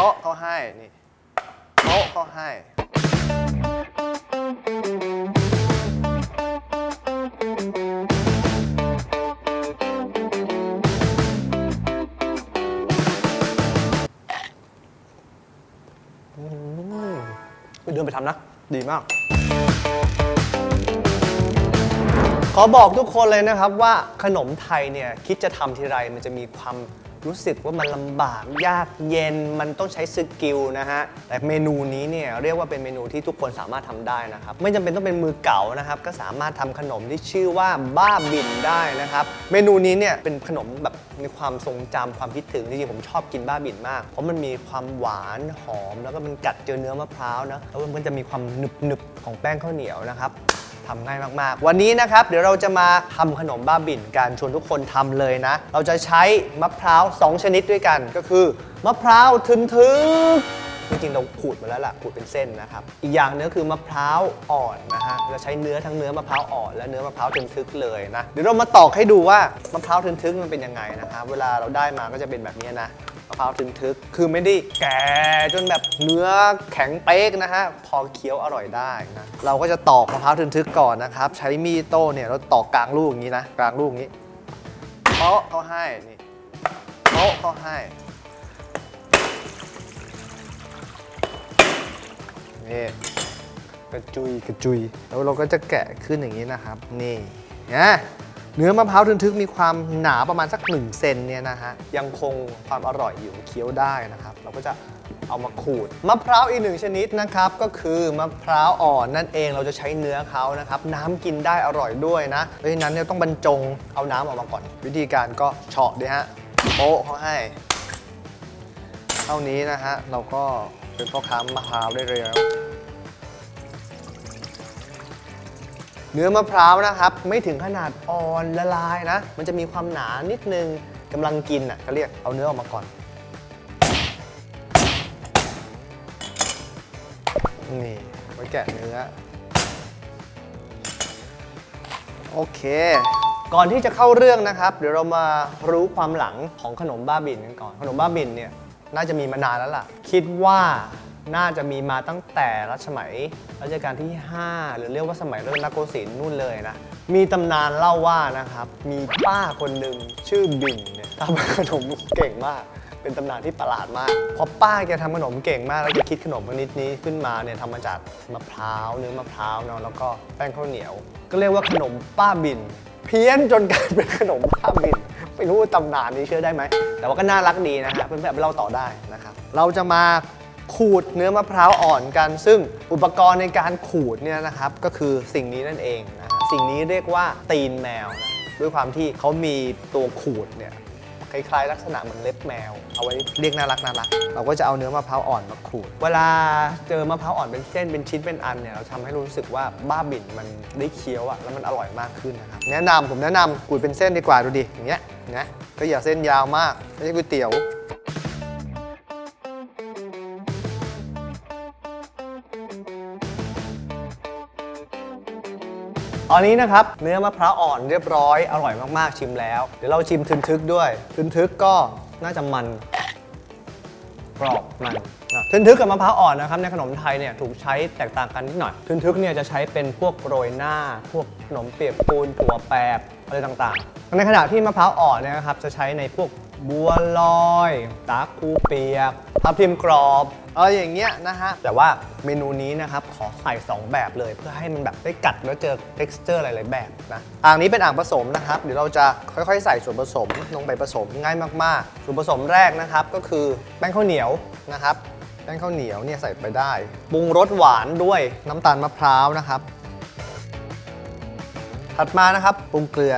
โต๊ะเขาให้นี่โต๊ะเขาให้ ไปเดินไปทำนะ ดีมาก ขอบอกทุกคนเลยนะครับว่าขนมไทยเนี่ย คิดจะทำทีไรมันจะมีความ รู้สึกว่ามันลำบากยากเย็นมันต้องใช้สกิลนะฮะ แต่เมนูนี้เนี่ยเรียกว่าเป็นเมนูที่ทุกคนสามารถทำได้นะครับ ไม่จำเป็นต้องเป็นมือเก่านะครับ ก็สามารถทำขนมที่ชื่อว่าบ้าบินได้นะครับ เมนูนี้เนี่ยเป็นขนมแบบมีความทรงจำความคิดถึงจริงๆผมชอบกินบ้าบินมาก เพราะมันมีความหวานหอม แล้วก็มันกัดเจอเนื้อมะพร้าวนะแล้วมันจะมีความหนึบๆของแป้งข้าวเหนียวนะครับ ทำง่ายมากๆ วันนี้นะครับเดี๋ยวเราจะมาทำขนมบ้าบิ่นกันชวนทุกคนทำเลยนะ เราจะใช้มะพร้าว 2 ชนิดด้วยกันก็คือ มะพร้าวทึนทึกจริงๆเราขูดมาแล้วล่ะขูดเป็นเส้นนะครับ อีกอย่างหนึงก็คือมะพร้าวอ่อนนะฮะเราใช้เนื้อทั้งเนื้อมะพร้าวอ่อนและเนื้อมะพร้าวทึนทึกเลยนะเดี๋ยวเรามาตอกให้ดูว่ามะพร้าวทึนทึกมันเป็นยังไงนะครับเวลาเราได้มาก็จะเป็นแบบนี้นะ มะพร้าวทึนทึก คือไม่ได้แก่จนแบบเนื้อแข็งเป๊กนะฮะ พอเคี้ยวอร่อยได้นะ เราก็จะตอกมะพร้าวทึนทึกก่อนนะครับ ใช้มีดโต้เนี่ยเราตอกกลางลูกอย่างนี้นะ กลางลูกอย่างนี้โต๊ะเขาให้ นี่โต๊ะเขาให้ นี่กระจุยกระจุย แล้วเราก็จะแกะขึ้นอย่างนี้นะครับ นี่นะ เนื้อมะพร้าวทึนทึกมีความหนาประมาณสัก1เซนเนี่ยนะฮะยังคงความอร่อยอยู่เคี้ยวได้นะครับ เราก็จะเอามาขูดมะพร้าวอีกหนึ่งชนิดนะครับก็คือมะพร้าวอ่อนนั่นเองเราจะใช้เนื้อเขานะครับน้ำกินได้อร่อยด้วยนะเพราะฉะนั้นเนี่ยต้องบรรจงเอาน้ำออกมาก่อน วิธีการก็เฉาะดิฮะโป๊ะเขาให้เท่านี้นะฮะเราก็เป็นพ่อค้ามะพร้าวได้เลยแล้ว เนื้อมะพร้าวนะครับ ไม่ถึงขนาดอ่อนละลายนะ มันจะมีความหนานิดนึงกำลังกินอะก็เรียกเอาเนื้อออกมาก่อน นี่ไว้แกะเนื้อ โอเค ก่อนที่จะเข้าเรื่องนะครับ เดี๋ยวเรามารู้ความหลังของขนมบ้าบินกันก่อน ขนมบ้าบินเนี่ยน่าจะมีมานานแล้วล่ะ คิดว่า น่าจะมีมาตั้งแต่รัชสมัยรัชกาลที่ 5 หรือเรียกว่าสมัยรัตนโกสินทร์นู่นเลยนะ มีตำนานเล่าว่านะครับ มีป้าคนหนึ่งชื่อบินเนี่ยทำขนมเก่งมาก เป็นตำนานที่ประหลาดมากเพราะป้าแกทำขนมเก่งมาก แล้วแกคิดขนมชนิดนี้ขึ้นมาเนี่ยทำมาจากมะพร้าวเนื้อมะพร้าวเนาะแล้วก็แป้งข้าวเหนียว ก็เรียกว่าขนมป้าบินเพี้ยนจนกลายเป็นขนมป้าบินไม่รู้ตำนานนี้เชื่อได้ไหม แต่ว่าก็น่ารักดีนะฮะเพื่อนๆไปเล่าต่อได้นะครับ เราจะมา ขูดเนื้อมะพร้าวอ่อนกัน ซึ่งอุปกรณ์ในการขูดเนี่ยนะครับก็คือสิ่งนี้นั่นเองนะฮะสิ่งนี้เรียกว่าตีนแมวนะด้วยความที่เขามีตัวขูดเนี่ยคล้ายๆลักษณะเหมือนเล็บแมว เอาไว้เรียกน่ารักน่ารัก เราก็จะเอาเนื้อมะพร้าวอ่อนมาขูด เวลาเจอมะพร้าวอ่อนเป็นเส้นเป็นชิ้นเป็นอันเนี่ยเราทำให้รู้สึกว่าบ้าบิ่นมันได้เคี้ยวอะแล้วมันอร่อยมากขึ้นนะครับแนะนำผมแนะนำขูดเป็นเส้นดีกว่าดูดิอย่างเงี้ยนะก็อย่าเส้นยาวมากไม่ใช่ก๋วยเตี๋ยว ตอนนี้นะครับเนื้อมะพร้าวอ่อนเรียบร้อยอร่อยมากๆชิมแล้ว เดี๋ยวเราชิมทึนทึกด้วยทึนทึกก็น่าจะมันกรอบมันนะทึนทึกกับมะพร้าวอ่อนนะครับในขนมไทยเนี่ยถูกใช้แตกต่างกันนิดหน่อย ทึนทึกเนี่ยจะใช้เป็นพวกโรยหน้า พวกขนมเปียกปูนถั่วแปบอะไรต่างๆ ในขณะที่มะพร้าวอ่อนเนี่ยนะครับจะใช้ในพวกบัวลอยตาคูเปียกทับทิมกรอบ อะไรอย่างเงี้ยนะฮะ แต่ว่าเมนูนี้นะครับ ขอใส่ 2 แบบเลย เพื่อให้มันแบบได้กัดแล้วเจอ texture หลายๆแบบนะ อ่างนี้เป็นอ่างผสมนะครับ เดี๋ยวเราจะค่อยๆ ใส่ส่วนผสมลงไปผสมง่ายมากๆ ส่วนผสมแรกนะครับก็คือแป้งข้าวเหนียวนะครับ แป้งข้าวเหนียวเนี่ยใส่ไปได้ ปรุงรสหวานด้วยน้ำตาลมะพร้าวนะครับ ถัดมานะครับปรุงเกลือ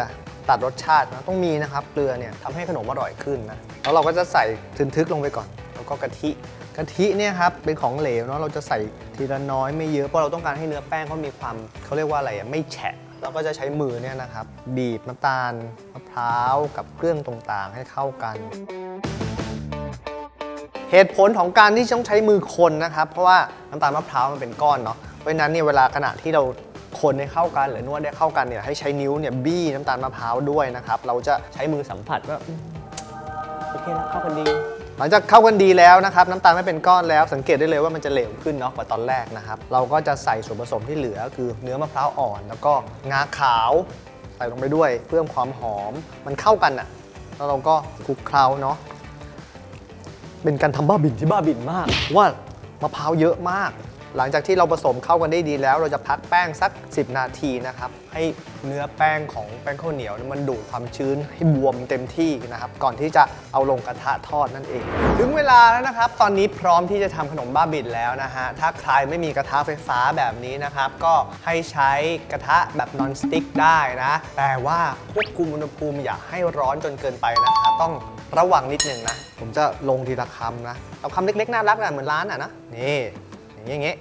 ตัดรสชาตินะต้องมีนะครับเกลือเนี่ยทำให้ขนมอร่อยขึ้นนะ แล้วเราก็จะใส่ทึนทึกลงไปก่อน แล้วก็กะทิ กะทิเนี่ยครับเป็นของเหลวเนาะเราจะใส่ทีละน้อยไม่เยอะเพราะเราต้องการให้เนื้อแป้งเขามีความเขาเรียกว่าอะไรอะไม่แฉะเราก็จะใช้มือเนี่ยนะครับ บีบน้ำตาลมะพร้าวกับเครื่องต่างๆให้เข้ากัน เหตุผลของการที่ต้องใช้มือคนนะครับ เพราะว่าน้ำตาลมะพร้าวมันเป็นก้อนเนาะเพราะฉะนั้นเนี่ยเวลาขณะที่เราคนให้เข้ากันหรือนวดให้เข้ากันเนี่ยให้ใช้นิ้วเนี่ยบี้น้ำตาลมะพร้าวด้วยนะครับ เราจะใช้มือสัมผัสว่าโอเคแล้วเข้ากันดี หลังจากเข้ากันดีแล้วนะครับน้ำตาลไม่เป็นก้อนแล้ว สังเกตได้เลยว่ามันจะเหลวขึ้นเนาะกว่าตอนแรกนะครับ เราก็จะใส่ส่วนผสมที่เหลือคือเนื้อมะพร้าวอ่อน แล้วก็งาขาวใส่ลงไปด้วย เพิ่มความหอมมันเข้ากันอะแล้วเราก็คลุกเคล้าเนาะเป็นการทำบ้าบินที่บ้าบินมาก ว่ามะพร้าวเยอะมาก หลังจากที่เราผสมเข้ากันได้ดีแล้ว เราจะพักแป้งสัก 10 นาทีนะครับให้เนื้อแป้งของแป้งข้าวเหนียวมันดูดความชื้นให้บวมเต็มที่นะครับก่อนที่จะเอาลงกระทะทอดนั่นเอง ถึงเวลาแล้วนะครับ ตอนนี้พร้อมที่จะทำขนมบ้าบินแล้วนะฮะถ้าใครไม่มีกระทะไฟฟ้าแบบนี้นะครับก็ให้ใช้กระทะแบบนอนสติ๊กได้นะแต่ว่าควบคุมอุณหภูมิอย่าให้ร้อนจนเกินไปนะครับต้องระวังนิดนึงนะ ผมจะลงทีละคำนะ เอาคำเล็กๆ น่ารักนะเหมือนร้านอะนะ นี่ อย่างเงี้ย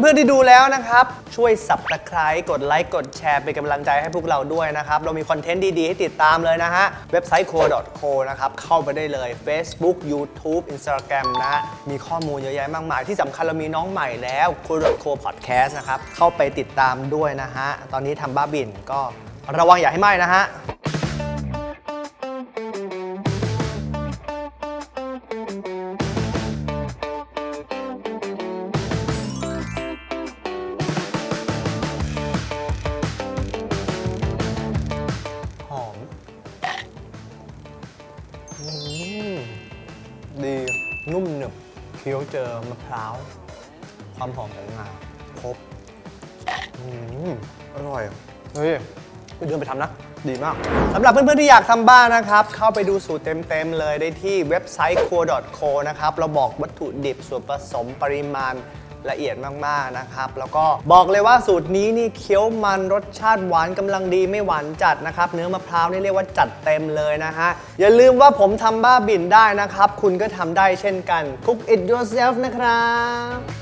เพื่อนๆที่ดูแล้วนะครับ ช่วยสับตะไคร้กดไลค์กดแชร์เป็นกำลังใจให้พวกเราด้วยนะครับ เรามีคอนเทนต์ดี ๆ ให้ติดตามเลยนะฮะ เว็บไซต์ co.co นะครับ เข้าไปได้เลย Facebook YouTube Instagram นะฮะมีข้อมูลเยอะแยะมากมาย ที่สำคัญเรามีน้องใหม่แล้ว co.co podcast นะครับ เข้าไปติดตามด้วยนะฮะ ตอนนี้ทำบ้าบินก็ ระวังอย่าให้ไหม้นะฮะหอมอืมดีนุ่มหนึบเคี้ยวเจอมะพร้าว ความหอมของงาครบอืมอร่อย เฮ้ย ไปเดินไปทำนะดีมากสำหรับเพื่อนๆที่อยากทำบ้านนะครับ เข้าไปดูสูตรเต็มๆเลยได้ที่เว็บไซต์ co.co นะครับ เราบอกวัตถุดิบส่วนผสมปริมาณละเอียดมากๆนะครับ แล้วก็บอกเลยว่าสูตรนี้นี่เคี้ยวมันรสชาติหวานกำลังดีไม่หวานจัดนะครับ เนื้อมะพร้าวนี่เรียกว่าจัดเต็มเลยนะฮะ อย่าลืมว่าผมทำบ้าบินได้นะครับ คุณก็ทำได้เช่นกัน cook it yourself นะครับ